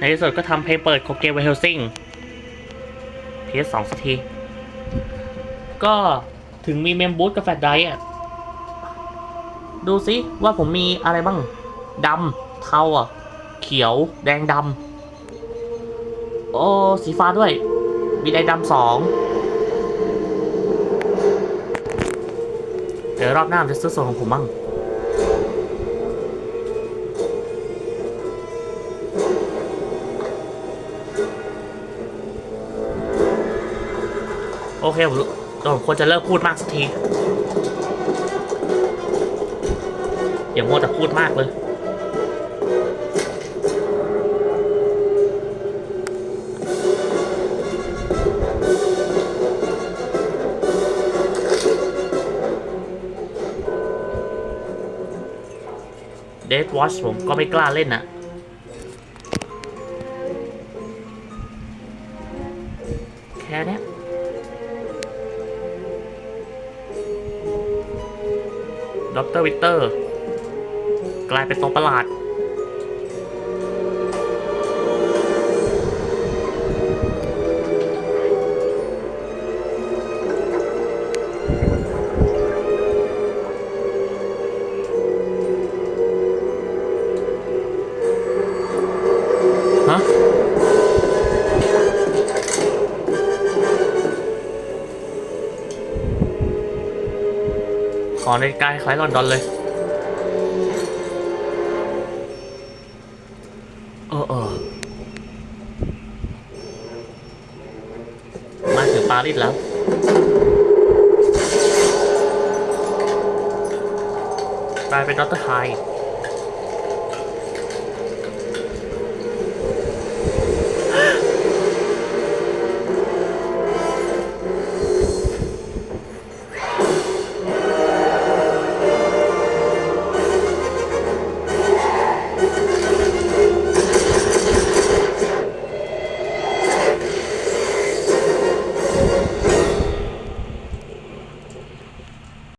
ในที่สุดก็ทำเพลงเปิดของเกมเวลซิง PS2 สักที ก็ถึงมีเมมบูธกับแฟลชไดรฟ์อะดูสิว่าผมมีอะไรบ้างดำเทาอะ เขียวแดงดำโอ้สีฟ้าด้วย มีแดงดำสองเดี๋ยวรอบหน้าผมจะซื้อส่วนของผมบ้าง โอเคผมผมควรจะเลิกพูดมากสักที อย่ามัวแต่พูดมากเลย เด w วอชผมก็ไม่กล้าเล่นนะแค่นี้ ด็อกเตอร์วิกเตอร์ กลายเป็นตัวประหลาด ขอในกายคล้ายลอนดอนเลย เออเออมาถึงปารีสแล้วกลายเป็นดอตเตอร์ไฮ